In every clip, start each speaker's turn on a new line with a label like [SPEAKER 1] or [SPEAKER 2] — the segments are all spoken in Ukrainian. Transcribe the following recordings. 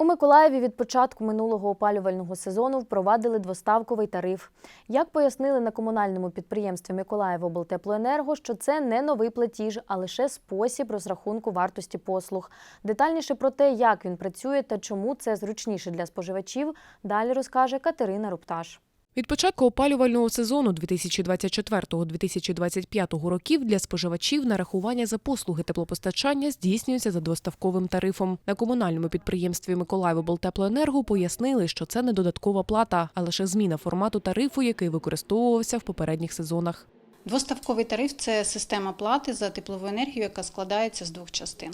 [SPEAKER 1] У Миколаєві від початку минулого опалювального сезону впровадили двоставковий тариф. Як пояснили на комунальному підприємстві Миколаївоблтеплоенерго, що це не новий платіж, а лише спосіб розрахунку вартості послуг. Детальніше про те, як він працює та чому це зручніше для споживачів, далі розкаже Катерина Рупташ.
[SPEAKER 2] Від початку опалювального сезону 2024-2025 років для споживачів нарахування за послуги теплопостачання здійснюється за доставковим тарифом. На комунальному підприємстві Миколаївоблтеплоенерго пояснили, що це не додаткова плата, а лише зміна формату тарифу, який використовувався в попередніх сезонах.
[SPEAKER 3] Двоставковий тариф це система плати за теплову енергію, яка складається з двох частин.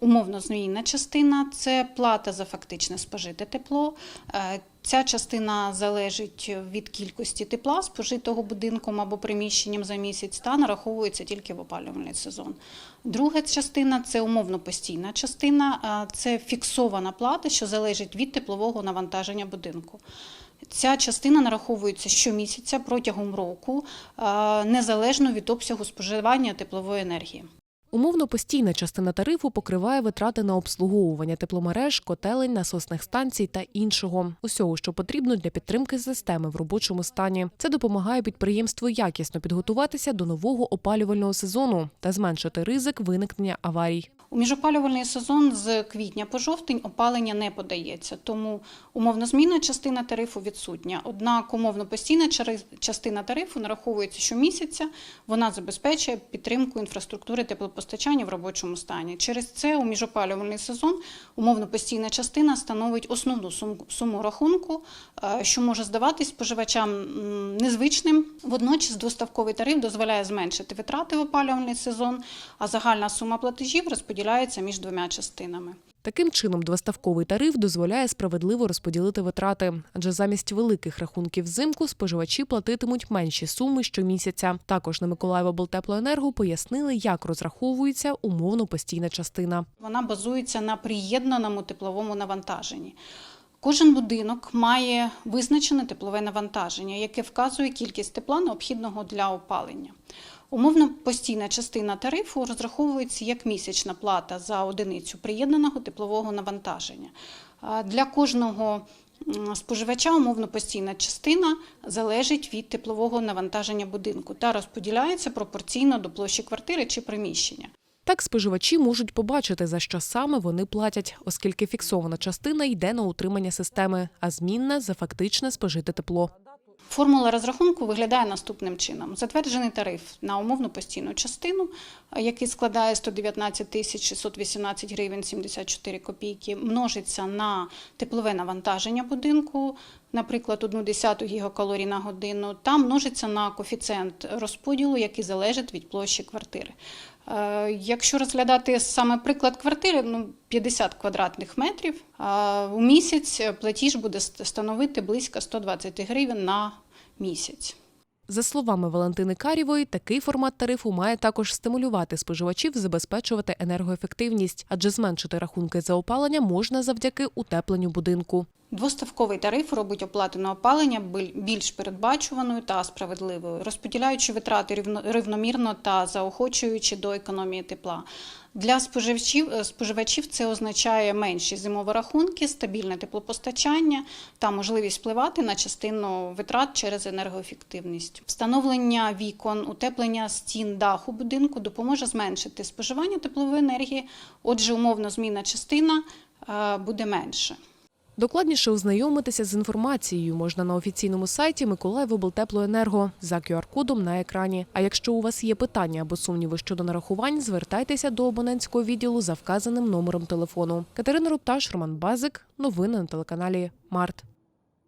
[SPEAKER 3] Умовно змінна частина це плата за фактичне спожите тепло. Ця частина залежить від кількості тепла, спожитого будинком або приміщенням за місяць, та нараховується тільки в опалювальний сезон. Друга частина це умовно постійна частина, це фіксована плата, що залежить від теплового навантаження будинку. Ця частина нараховується щомісяця протягом року, незалежно від обсягу споживання теплової енергії.
[SPEAKER 2] Умовно постійна частина тарифу покриває витрати на обслуговування тепломереж, котелень, насосних станцій та іншого усього, що потрібно для підтримки системи в робочому стані. Це допомагає підприємству якісно підготуватися до нового опалювального сезону та зменшити ризик виникнення аварій.
[SPEAKER 3] У міжопалювальний сезон з квітня по жовтень опалення не подається, тому умовно змінна частина тарифу відсутня. Однак умовно постійна частина тарифу нараховується щомісяця. Вона забезпечує підтримку інфраструктури теплопостачання в робочому стані. Через це у міжопалювальний сезон умовно постійна частина становить основну суму, рахунку, е, що може здаватись споживачам незвичним. Водночас двоставковий тариф дозволяє зменшити витрати в опалювальний сезон, а загальна сума платежів розподіляється між двома частинами.
[SPEAKER 2] Таким чином, двоставковий тариф дозволяє справедливо розподілити витрати, адже замість великих рахунків взимку споживачі платитимуть менші суми щомісяця. Також на Миколаївоблтеплоенерго пояснили, як розраховується умовно постійна частина.
[SPEAKER 3] Вона базується на приєднаному тепловому навантаженні. Кожен будинок має визначене теплове навантаження, яке вказує кількість тепла, необхідного для опалення. Умовно постійна частина тарифу розраховується як місячна плата за одиницю приєднаного теплового навантаження. Для кожного споживача умовно постійна частина залежить від теплового навантаження будинку та розподіляється пропорційно до площі квартири чи приміщення.
[SPEAKER 2] Так споживачі можуть побачити, за що саме вони платять, оскільки фіксована частина йде на утримання системи, а змінна за фактичне спожите тепло.
[SPEAKER 3] Формула розрахунку виглядає наступним чином: затверджений тариф на умовну постійну частину, який складає 119 тисяч 618 гривень 74 копійки, множиться на теплове навантаження будинку, наприклад, 1 десяту гігакалорій на годину, та множиться на коефіцієнт розподілу, який залежить від площі квартири. Е, Якщо розглядати саме приклад квартири, ну 50 квадратних метрів, у місяць платіж буде становити близько 120 гривень на місяць.
[SPEAKER 2] За словами Валентини Карєвої, такий формат тарифу має також стимулювати споживачів забезпечувати енергоефективність, адже зменшити рахунки за опалення можна завдяки утепленню будинку.
[SPEAKER 3] Двоставковий тариф робить оплату на опалення більш передбачуваною та справедливою, розподіляючи витрати рівно- рівномірно та заохочуючи до економії тепла. Для споживачів, е, споживачів це означає менші зимові рахунки, стабільне теплопостачання та можливість впливати на частину витрат через енергоефективність. Встановлення вікон, утеплення стін даху будинку допоможе зменшити споживання теплової енергії, отже, умовно змінна частина е, буде менше.
[SPEAKER 2] Докладніше ознайомитися з інформацією можна на офіційному сайті Миколаївоблтеплоенерго за QR-кодом на екрані. А якщо у вас є питання або сумніви щодо нарахувань, звертайтеся до абонентського відділу за вказаним номером телефону. Катерина Рупташ, Роман Базик. Новини на телеканалі Март.